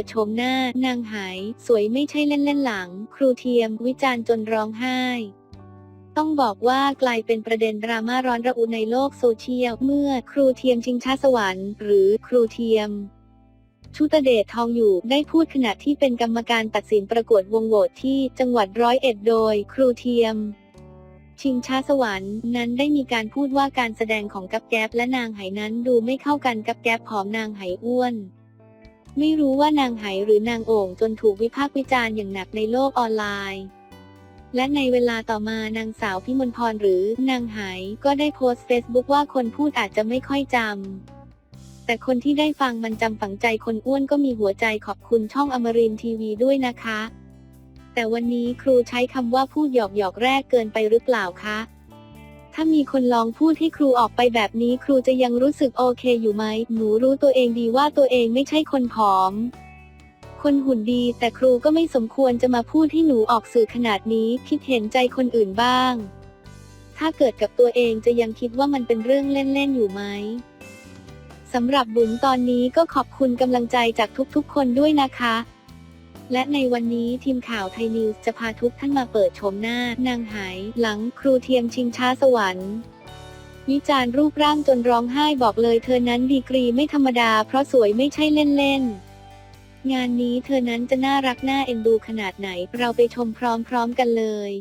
ิดโฉมหน้า นางหาย สวยไม่ใช่เล่นๆหลัง ครูเทียม วิจารณ์จนร้องไห้ ต้องบอกว่ากลายเป็นประเด็นดราม่าร้อนระอุในโลกโซเชียล เมื่อครูเทียมชิงชาสวรรค์หรือครูเทียมชุตเดชทองอยู่ได้พูดขณะที่เป็นกรรมการตัดสินประกวดวงโหวตที่จังหวัดร้อยเอ็ดโดย ครูเทียม ชิงช้าสวรรค์นั้นได้มีการพูดว่าการแสดงของกับแก๊บและนางไหนั้นดูไม่เข้ากันกับแก๊บผอมนางไหอ้วน ไม่รู้ว่านางไหหรือนางโอ่งจนถูกวิพากษ์วิจารณ์อย่างหนักในโลกออนไลน์ และในเวลาต่อมานางสาวพิมลพรหรือนางไหก็ได้โพสต์เฟซบุ๊กว่าคนพูดอาจจะไม่ค่อยจำ แต่คนที่ได้ฟังมันจำฝังใจคนอ้วนก็มีหัวใจขอบคุณช่องอมรินทีวีด้วยนะคะ แต่วันนี้ครูใช้คำว่าพูดหยอกหยอกแรกเกินไปหรือเปล่าคะ ถ้ามีคนลองพูดให้ครูออกไปแบบนี้ครูจะยังรู้สึกโอเคอยู่ไหม หนูรู้ตัวเองดีว่าตัวเองไม่ใช่คนผอม คนหุ่นดีแต่ครูก็ไม่สมควรจะมาพูดให้หนูออกสื่อขนาดนี้ คิดเห็นใจคนอื่นบ้าง ถ้าเกิดกับตัวเองจะยังคิดว่ามันเป็นเรื่องเล่นๆอยู่ไหมสำหรับบุ๋มตอนนี้ก็ขอบคุณกำลังใจจากทุกๆ คนด้วยนะคะ และในวันนี้ทีมข่าวไทยนิวส์จะพาทุกท่านมาเปิดชมหน้านางหายหลังครูเทียมชิงช้าสวรรค์วิจารณ์รูปร่างจนร้องไห้บอกเลยเธอนั้นดีกรีไม่ธรรมดาเพราะสวยไม่ใช่เล่นๆ งานนี้เธอนั้นจะน่ารักน่าเอ็นดูขนาดไหน เราไปชมพร้อมๆกันเลย